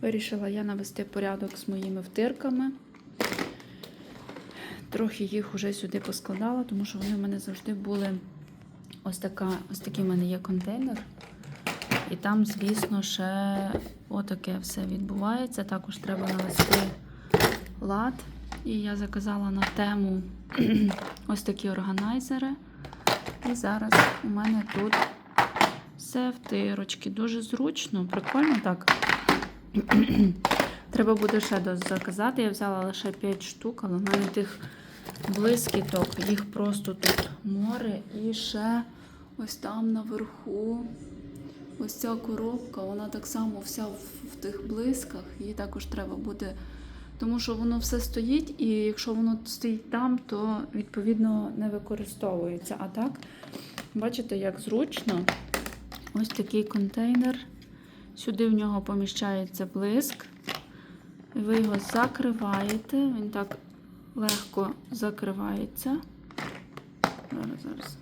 Вирішила я навести порядок з моїми втирками. Трохи їх уже сюди поскладала, тому що вони в мене завжди були ось така, ось такий в мене є контейнер. І там, звісно, ще отаке все відбувається. Також треба навести лад. І я заказала на тему ось такі органайзери. І зараз у мене тут все втирочки. Дуже зручно, прикольно так. Треба буде ще заказати. Я взяла лише 5 штук, але в мене тих блискіток, їх просто тут море. І ще ось там наверху. Ось ця коробка, вона так само вся в, в тих блисках. Її також треба буде. Тому що воно все стоїть, і якщо воно стоїть там, то відповідно не використовується. А так, бачите, як зручно. Ось такий контейнер. Сюди в нього поміщається блиск. Ви його закриваєте, він так легко закривається. Зараз, зараз.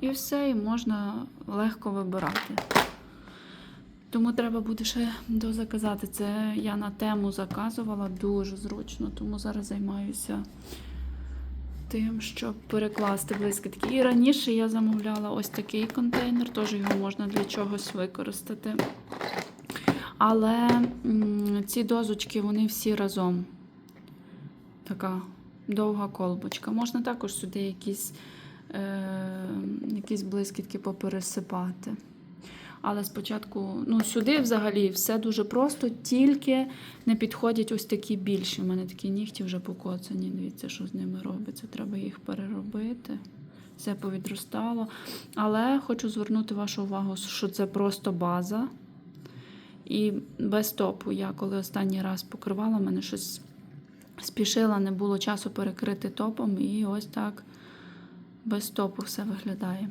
І все, і можна легко вибирати. Тому треба буде ще дозаказати. Це я на тему заказувала дуже зручно, тому зараз займаюся тим, щоб перекласти блискітки. І раніше я замовляла ось такий контейнер, теж його можна для чогось використати. Але ці дозочки, вони всі разом. Така довга колбочка. Можна також сюди якісь, е, якісь блискітки попересипати. Але спочатку, ну, сюди взагалі все дуже просто, тільки не підходять ось такі більші. У мене такі нігті вже покоцані. Дивіться, що з ними робиться. Треба їх переробити. Все повідростало. Але хочу звернути вашу увагу, що це просто база. І без топу. Я коли останній раз покривала, мене щось спішила, не було часу перекрити топом. І ось так без топу все виглядає.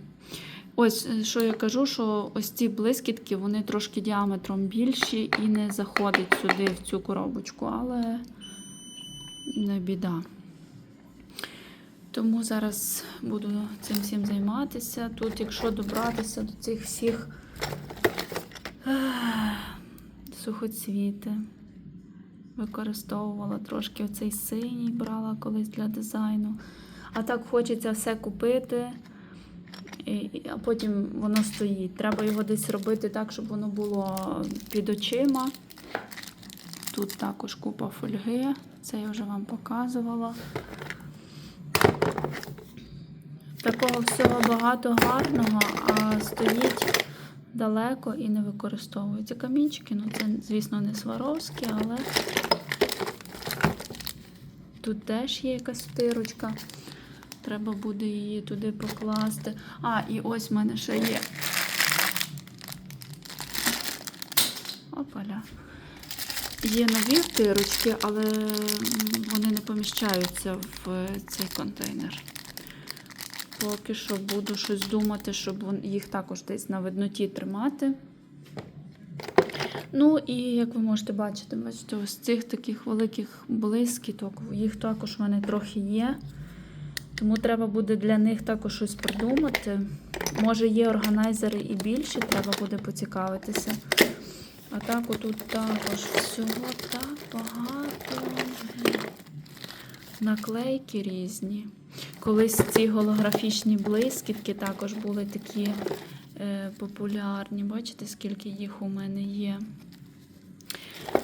Ось е, що я кажу, що ось ці блискітки, вони трошки діаметром більші і не заходять сюди, в цю коробочку, але не біда. Тому зараз буду цим всім займатися. Тут, якщо добратися до цих всіх сухоцвіти, використовувала трошки оцей синій, брала колись для дизайну. А так хочеться все купити а потім воно стоїть. Треба його десь робити так, щоб воно було під очима. Тут також купа фольги, це я вже вам показувала. Такого всього багато гарного, а стоїть далеко і не використовується. Камінчики, ну це, звісно, не сваровські, але тут теж є якась стирочка. Треба буде її туди покласти. А, і ось в мене ще є. Опаля. Є нові втирочки, але вони не поміщаються в цей контейнер. Поки що буду щось думати, щоб їх також десь на видноті тримати. Ну і як ви можете бачити, бачите, ось цих таких великих блискіток, їх також в мене трохи є. Тому треба буде для них також щось придумати. Може, є органайзери і більші, треба буде поцікавитися. А так, отут також всього так багато. Наклейки різні. Колись ці голографічні блискітки також були такі е, популярні. Бачите, скільки їх у мене є.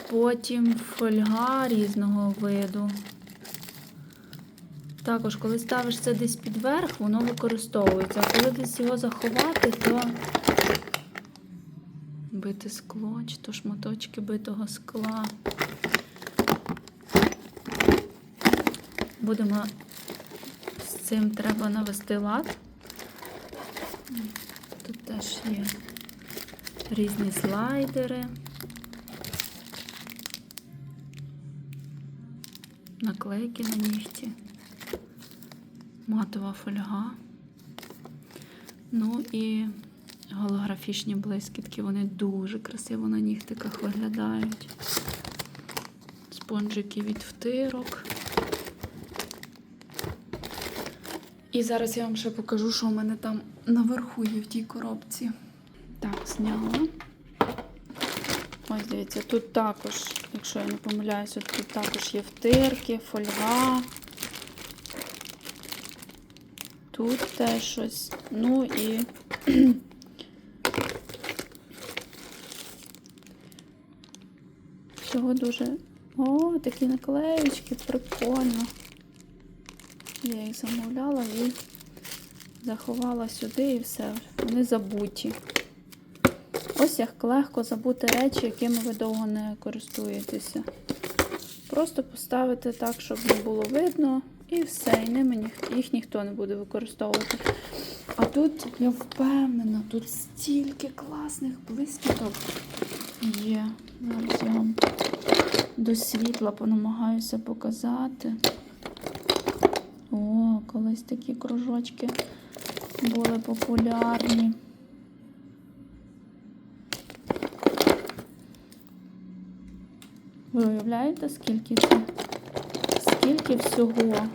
Потім фольга різного виду. Також, коли ставиш це десь під верх, воно використовується. А коли десь його заховати, то бите скло, чи то шматочки битого скла. Будемо з цим треба навести лад. Тут теж є різні слайдери. Наклейки на нігті матова фольга. Ну і голографічні блискітки, вони дуже красиво на нігтиках виглядають. Спонжики від втирок. І зараз я вам ще покажу, що у мене там наверху є в тій коробці. Так, зняла. Ось дивіться, тут також, якщо я не помиляюся, тут також є втирки, фольга. Тут теж щось. Ну і всього дуже. О, такі наклеєчки, прикольно. Я їх замовляла і заховала сюди і все. Вони забуті. Ось як легко забути речі, якими ви довго не користуєтеся. Просто поставити так, щоб не було видно, і все. І ними їх ніхто не буде використовувати. А тут я впевнена, тут стільки класних блискіток є. Зараз я вам до світла понамагаюся показати. О, колись такі кружочки були популярні. Ви уявляєте, скільки це? Скільки всього?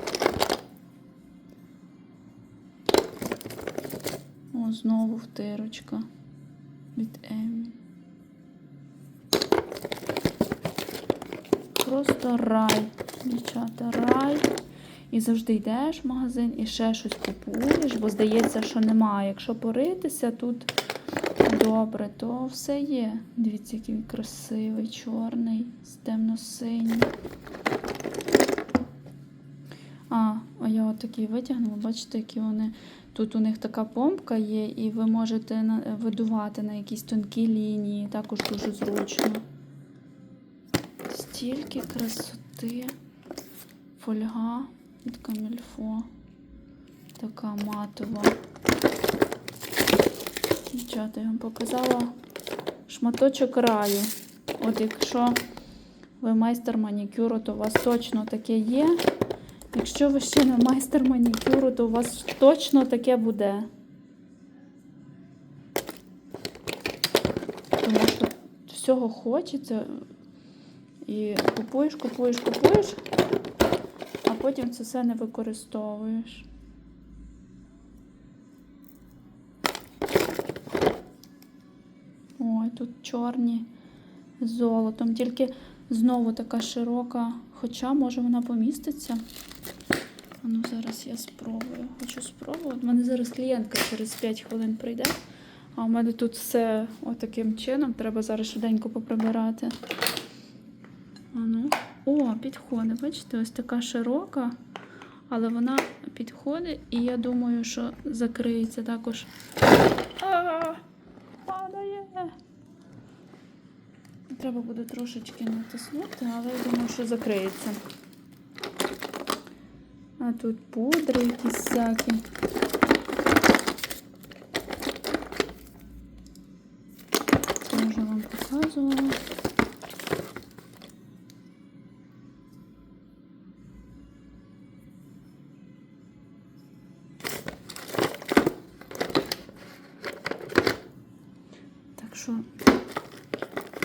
О, знову втирочка від Емі. Просто рай, дівчата, рай. І завжди йдеш в магазин і ще щось купуєш, бо здається, що немає. Якщо поритися тут добре, то все є. Дивіться, який красивий, чорний, з темно-синім. А, а я отакий витягнула, бачите, які вони. Тут у них така помпка є, і ви можете видувати на якісь тонкі лінії, також дуже зручно. Стільки красоти. Фольга від камільфо. Така матова. Дівчата, я вам показала шматочок раю. От якщо ви майстер манікюру, то у вас точно таке є. Якщо ви ще не майстер манікюру, то у вас точно таке буде. Тому що всього хочеться. І купуєш, купуєш, купуєш, а потім це все не використовуєш. Ой, тут чорні з золотом. Тільки знову така широка, хоча може вона поміститься. Ну зараз я спробую. Хочу спробувати. У мене зараз клієнтка через 5 хвилин прийде. А у мене тут все отаким чином. Треба зараз швиденько поприбирати. А ну. О, підходить. Бачите, ось така широка, але вона підходить, і я думаю, що закриється також. А, падає. Треба буде трошечки натиснути, але я думаю, що закриється. А тут пудри якісь всякі. Це вже вам показувала. Так що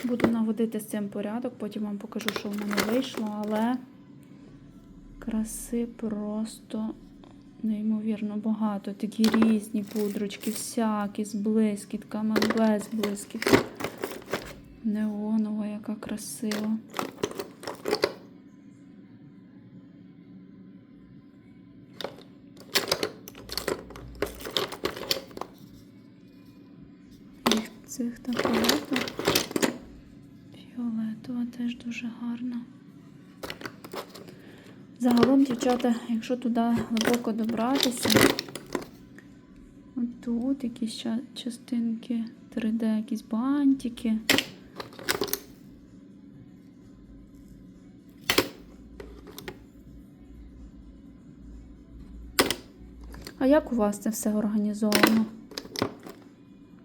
буду наводити з цим порядок, потім вам покажу, що в мене вийшло, але краси просто неймовірно багато. Такі різні пудрочки, всякі з блискітками, без блискіток. Неонова, яка красива. Їх цих так багато. Фіолетова теж дуже гарна. Загалом, дівчата, якщо туди глибоко добратися, от тут якісь частинки 3D, якісь бантики. А як у вас це все організовано?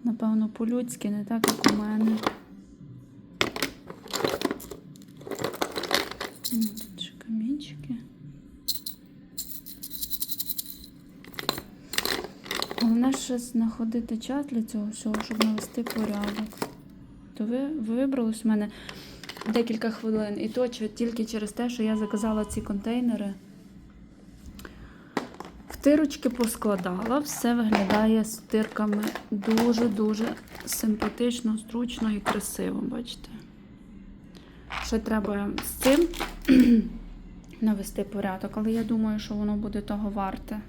Напевно, по-людськи, не так, як у мене. Перше знаходити час для цього всього, щоб навести порядок. То ви вибралось в мене декілька хвилин. І то тільки через те, що я заказала ці контейнери. Втирочки поскладала, все виглядає з тирками дуже-дуже симпатично, зручно і красиво, бачите? Ще треба з цим навести порядок, але я думаю, що воно буде того варте.